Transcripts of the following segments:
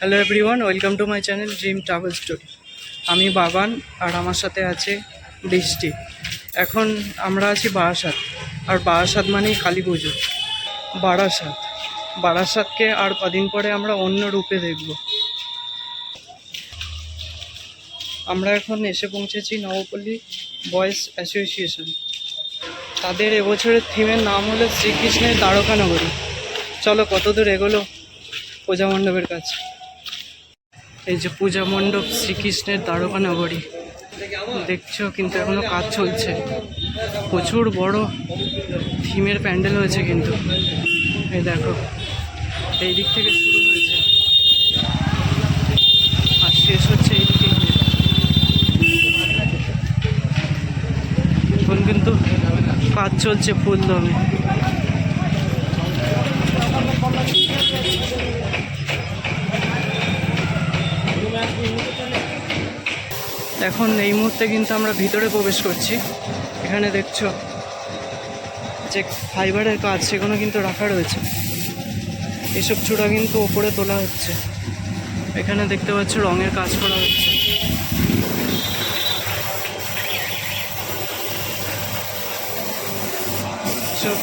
Hello everyone welcome to my channel dream travel story আমি বাবান আর আমার সাথে আছে বৃষ্টি। এখন আমরা আছি বারাসাত। আর বারাসাত মানেই কালী পুজো। বারাসাত। বারাসাতকে আর কদিন পরে আমরা অন্য রূপে দেখব। আমরা এখন এসে পৌঁছেছি নবপল্লী বয়েজ অ্যাসোসিয়েশন। তাদের এবছরের থিমের নাম হলো শ্রীকৃষ্ণের দ্বারকা নগরী চলো কত দূর এগোলো পূজা মণ্ডপের কাছে। এই যে পূজা মণ্ডপ শ্রীকৃষ্ণের দ্বারকা নগরী দেখছ, কিন্তু এখনও কাজ চলছে। প্রচুর বড় থিমের প্যান্ডেল হয়েছে কিন্তু। এই দেখো, এই দিক থেকে শুরু হয়েছে। আর শেষ হচ্ছে এই দিকে এখন কিন্তু কাজ চলছে ফুলদমে। এখন এই মুহূর্তে কিন্তু আমরা ভিতরে প্রবেশ করছি। এখানে দেখছ যে ফাইবারের কাজ সেগুলো কিন্তু রাখা রয়েছে। এসব চূড়া কিন্তু ওপরে তোলা হচ্ছে। এখানে দেখতে পাচ্ছ রঙের কাজ করা হচ্ছে। সব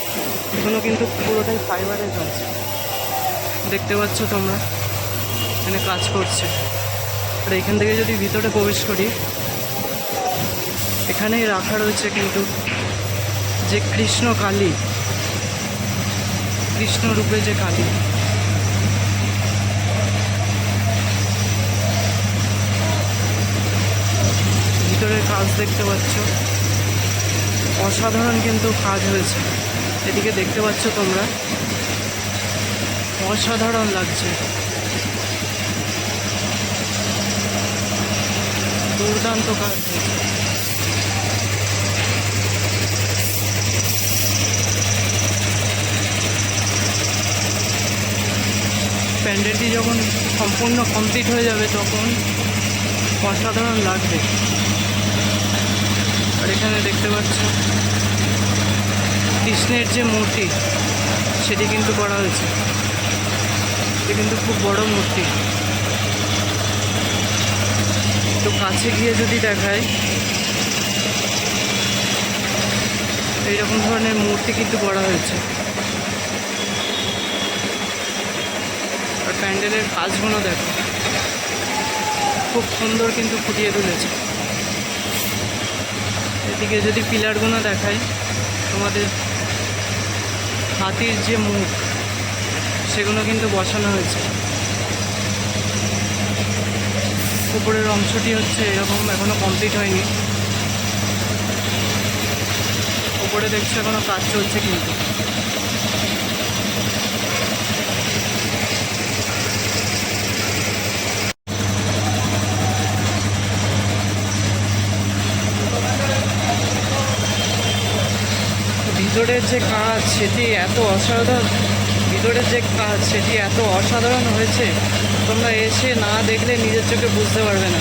এগুলো কিন্তু পুরোটাই ফাইবারের কাজ। দেখতে পাচ্ছ তোমরা এখানে কাজ করছে। আর এখান থেকে যদি ভিতরে প্রবেশ করি, এখানেই রাখা রয়েছে কিন্তু যে কৃষ্ণ কালী, কৃষ্ণ রূপে যে কালী। ভিতরের কাজ দেখতে পাচ্ছ। অসাধারণ কিন্তু কাজ হয়েছে। এদিকে দেখতে পাচ্ছ তোমরা। অসাধারণ লাগছে। দুর্দান্ত কাজ। প্যান্ডেলটি যখন সম্পূর্ণ কমপ্লিট হয়ে যাবে তখন অসাধারণ লাগবে। আর এখানে দেখতে পাচ্ছ, কৃষ্ণের যে মূর্তি, সেটি কিন্তু করা হয়েছে। এটি কিন্তু খুব বড় মূর্তি একটু কাছে গিয়ে যদি দেখায় এইরকম ধরনের মূর্তি কিন্তু করা হয়েছে। আর প্যান্ডেলের কাজগুলো দেখো। খুব সুন্দর কিন্তু ফুটিয়ে তুলেছে। এদিকে যদি পিলারগুলো দেখায় তোমাদের হাতির যে মুখ, সেগুলো কিন্তু বসানো হয়েছে। উপরের অংশটি হচ্ছে এরকম এখনও কমপ্লিট হয়নি। উপরে দেখছ এখনও কাজ চলছে কিন্তু। ভিতরের যে কাজ, সেটি এত অসাধারণ। ভিতরের যে কাজ, সেটি এত অসাধারণ হয়েছে। তোমরা এসে না দেখলে নিজের চোখে বুঝতে পারবে না।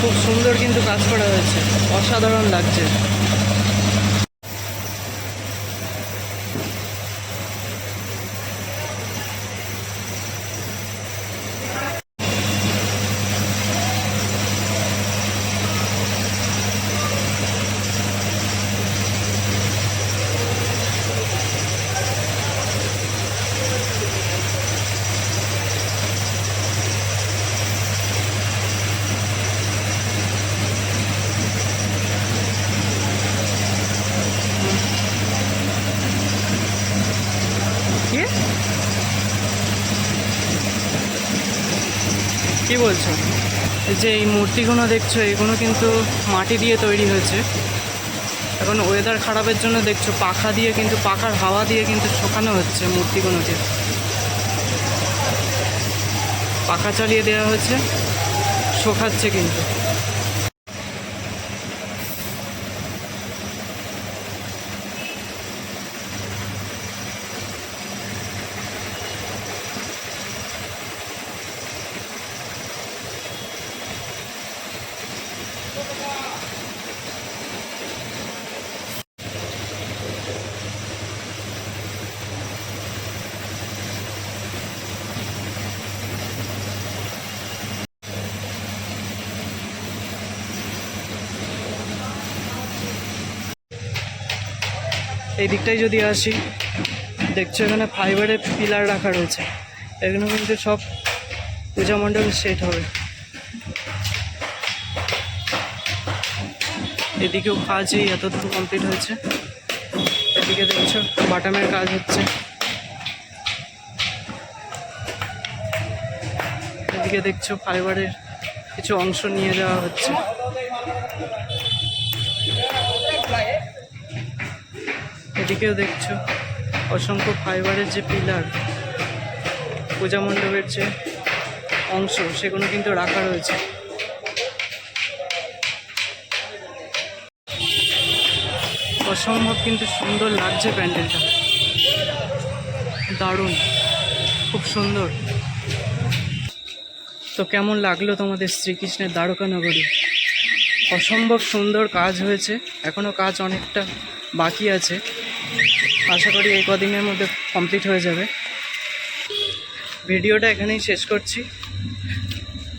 খুব সুন্দর কিন্তু কাজ করা হয়েছে। অসাধারণ লাগছে। কি বলছো যে এই মূর্তিগুলো দেখছ, এগুলো কিন্তু মাটি দিয়ে তৈরি হয়েছে। এখন ওয়েদার খারাপের জন্য দেখছ, পাখা দিয়ে কিন্তু, পাখার হাওয়া দিয়ে কিন্তু শোকানো হচ্ছে মূর্তিগুলোকে। পাখা চালিয়ে দেওয়া হয়েছে, শোকাচ্ছে কিন্তু। এই দিকটাই যদি আসি, দেখছ এখানে ফাইবারের পিলার রাখা রয়েছে। এগুলো কিন্তু সব পূজা মণ্ডল সেট হবে। এদিকেও কাজই এতদূর কমপ্লিট হয়েছে। এদিকে দেখছ বাটামের কাজ হচ্ছে। এদিকে দেখছ ফাইবারের কিছু অংশ নিয়ে যাওয়া হচ্ছে। এদিকেও দেখছ অসংখ্য ফাইবারের যে পিলার, পূজা মণ্ডপের যে অংশ, সেগুলো কিন্তু রাখা রয়েছে। অসম্ভব কিন্তু সুন্দর লাগছে প্যান্ডেলটা। দারুণ, খুব সুন্দর। তো কেমন লাগল তোমাদের শ্রীকৃষ্ণের দ্বারকা নগরী অসম্ভব সুন্দর কাজ হয়েছে এখনও কাজ অনেকটা বাকি আছে। আশা করি এই কদিনের মধ্যে কমপ্লিট হয়ে যাবে। ভিডিওটা এখানেই শেষ করছি।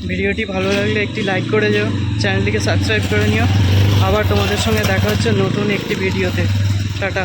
ভিডিওটি ভালো লাগলে একটি লাইক করে যাও চ্যানেলটিকে সাবস্ক্রাইব করে নিও। আবার তোমাদের সঙ্গে দেখা হচ্ছে নতুন একটি ভিডিওতে টাটা।